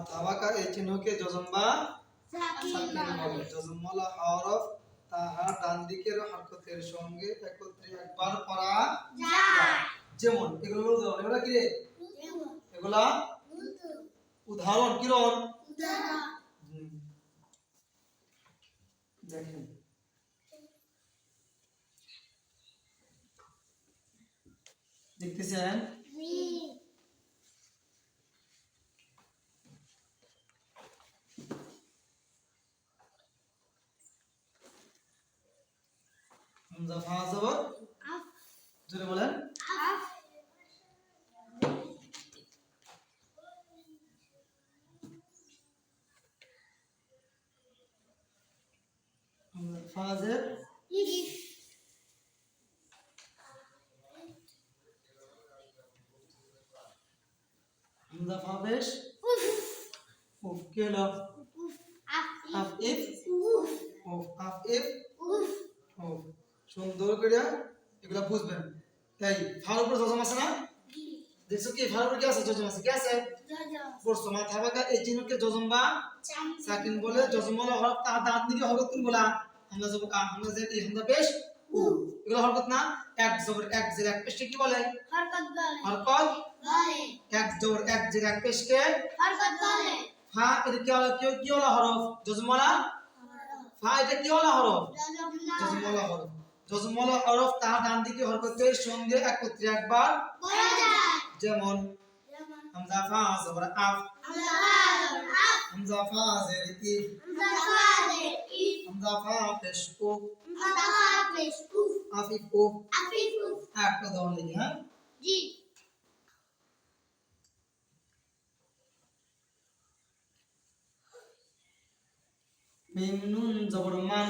মাথাবাকা এই চিহ্নকে যজম্বা সাকিন বলে যজমলা হরফ তাহার ডান দিকের হরকতের সঙ্গে একত্রে একবার পড়া যেমন এগুলো উদাহরণ। এগুলা কি রে? এগুলা? উদাহরণ কিরণ। দেখেন। দেখতেছেন? হামজা ফা জবর জোরে বলেন হামজা ফা জের হামজা ফা পেশ উফ কে হলো আফ ইফ উফ আফ ইফ উফ সুন্দর করে এগুলা বুঝবেন। তাই ফার উপর জজম আছে না? দেখছ কি? ফার উপর কি আছে? জজম আছে। কি আছে? পড়ছো। মাথা বাঁকা এই চিহ্নকে জজম বা সাকিন বলে জজম বলে হরফ তা দাঁত দিকে হরকত কোন বলা আমরা যাব আমরা যে এই হামজা পেশ উ। এগুলো হরকত না? এক জবর এক জের এক পেশকে কি বলে? হরকত বলে। হরকত এক জবর এক জের এক পেশকে ফা এটা কি হলো? কি কি হলো হরফ? জজম বলা ফা এটা কি হলো হরফ? জজমলা হরফ। জজমলা হরফ তার ডান দিকে হরকতের সঙ্গে একত্রে একবার যেমন হামজা ফা জবর আফ হামজা ফা জের ইফ হামজা ফা পেশ উফ আফিফ উফ একটা দাও লিখি হ্যাঁ মিম নুন জবর মান